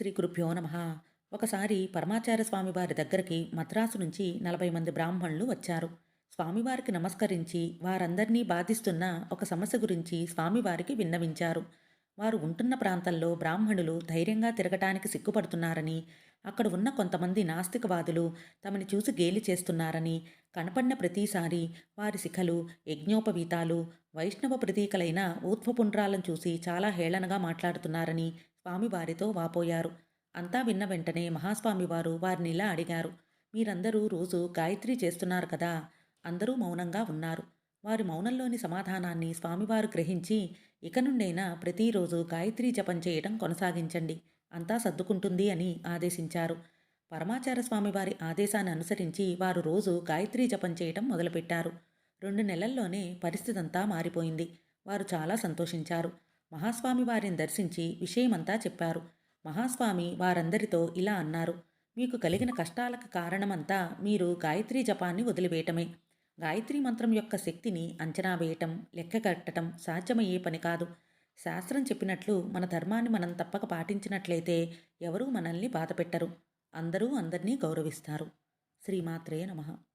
శ్రీ గురుభ్యో నమ. ఒకసారి పరమాచార్య స్వామి వారి దగ్గరికి మద్రాసు నుంచి నలభై మంది బ్రాహ్మణులు వచ్చారు. స్వామివారికి నమస్కరించి వారందరినీ బాధిస్తున్న ఒక సమస్య గురించి స్వామివారికి విన్నవించారు. వారు ఉంటున్న ప్రాంతంలో బ్రాహ్మణులు ధైర్యంగా తిరగటానికి సిగ్గుపడుతున్నారని అక్కడ ఉన్న కొంతమంది నాస్తికవాదులు తమని చూసి గేలి చేస్తున్నారని కనపడిన ప్రతిసారి వారి శిఖలు యజ్ఞోపవీతాలు వైష్ణవ ప్రతీకలైన ఊత్వపుండ్రాలను చూసి చాలా హేళనగా మాట్లాడుతున్నారని స్వామివారితో వాపోయారు. అంతా విన్న వెంటనే మహాస్వామివారు వారినిలా అడిగారు. మీరందరూ రోజు గాయత్రి చేస్తున్నారు కదా? అందరూ మౌనంగా ఉన్నారు. వారి మౌనంలోని సమాధానాన్ని స్వామివారు గ్రహించి ఇక నుండైనా ప్రతిరోజు గాయత్రి జపం చేయడం కొనసాగించండి. అంతా సర్దుకుంటుంది అని ఆదేశించారు. పరమాచార స్వామివారి ఆదేశాన్ని అనుసరించి వారు రోజు గాయత్రి జపం చేయడం మొదలుపెట్టారు. రెండు నెలల్లోనే పరిస్థితంతా మారిపోయింది. వారు చాలా సంతోషించారు. మహాస్వామి వారిని దర్శించి విషయమంతా చెప్పారు. మహాస్వామి వారందరితో ఇలా అన్నారు. మీకు కలిగిన కష్టాలకు కారణమంతా మీరు గాయత్రీ జపాన్ని వదిలివేయటమే. గాయత్రీ మంత్రం యొక్క శక్తిని అంచనా వేయటం లెక్క కట్టడం సాధ్యమయ్యే పని కాదు. శాస్త్రం చెప్పినట్లు మన ధర్మాన్ని మనం తప్పక పాటించినట్లయితే ఎవరూ మనల్ని బాధపెట్టరు. అందరూ అందరినీ గౌరవిస్తారు. శ్రీమాత్రే నమః.